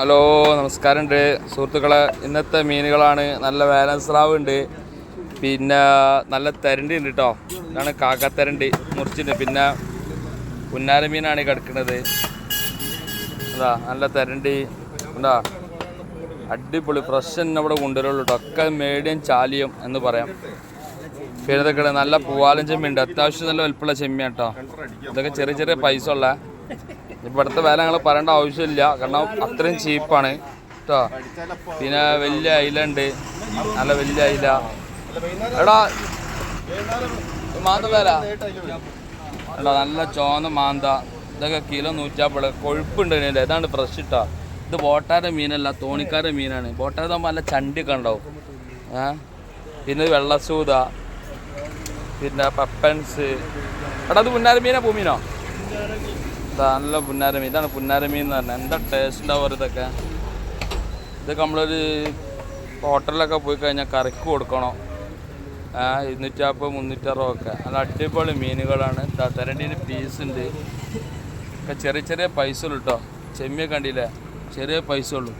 Hello നമസ്കാരമുണ്ട്. സുഹൃത്തുക്കളെ ഇന്നത്തെ മീനുകളാണ്. നല്ല വേലൻസ്രാവ് ഉണ്ട്. പിന്നെ നല്ല തരണ്ടി ഉണ്ട് കേട്ടോ ഇതാണ് കാക്കത്തരണ്ടി മുറിച്ചിട്ടുണ്ട്. പിന്നെ പുന്നാര മീനാണ് കിടക്കുന്നത് എന്താ നല്ല തരണ്ടി. എന്താ അടിപൊളി. ഫ്രഷ് തന്നെ ഇവിടെ കൊണ്ടുവരുള്ളൂ കേട്ടോ ഒക്കെ മീഡിയം ചാലിയും എന്ന് പറയാം. പിന്നെ നല്ല പൂവാലൻ ചെമ്മിയുണ്ട് അത്യാവശ്യം നല്ല വലുപ്പമുള്ള ചെമ്മിയാണ് കേട്ടോ ഇതൊക്കെ ചെറിയ ചെറിയ പൈസ ഉള്ള ഇവിടുത്തെ വില ഞങ്ങൾ പറയേണ്ട ആവശ്യമില്ല. കാരണം അത്രയും ചീപ്പാണ്. കേട്ടോ പിന്നെ വലിയ അയില ഉണ്ട് നല്ല വലിയ അയില. എടാ മാന്ത വില. എടാ നല്ല ചോന്ന മാന്ത. ഇതൊക്കെ കിലോ നൂറ്റാപ്പിൾ കൊഴുപ്പുണ്ട് ഇതിന്റെ ഫ്രഷ് ഇട്ടാ ഇത് ബോട്ടാരുടെ മീനല്ല തോണിക്കാരുടെ മീനാണ്. ബോട്ടാരതാകുമ്പോൾ നല്ല ചണ്ടിയൊക്കെ ഉണ്ടാവും. ഏ? പിന്നെ വെള്ളസൂത. പിന്നെ പപ്പൻസ്. എടാ അത് മുന്നാര മീനാ പൂമീനോ? നല്ല പുന്നാരമീൻ. ഇതാണ് പുന്നാരമീൻ എന്ന് പറഞ്ഞാൽ എന്താ ടേസ്റ്റ് ഉണ്ടാവും ഇതൊക്കെ? ഇതൊക്കെ നമ്മളൊരു ഹോട്ടലിലൊക്കെ പോയി കഴിഞ്ഞാൽ കറിക്ക് കൊടുക്കണം. ഇരുന്നൂറ്റമ്പത് മുന്നൂറ്ററുപത് ഒക്കെ. നല്ല അടിപൊളി മീനുകളാണ്. തരണ്ടീന്റെ പീസ് ഉണ്ട്. ചെറിയ ചെറിയ പൈസ ഉള്ളൂ കേട്ടോ ചെമ്മിയൊക്കെ കണ്ടില്ലേ? ചെറിയ പൈസ ഉള്ളൂ.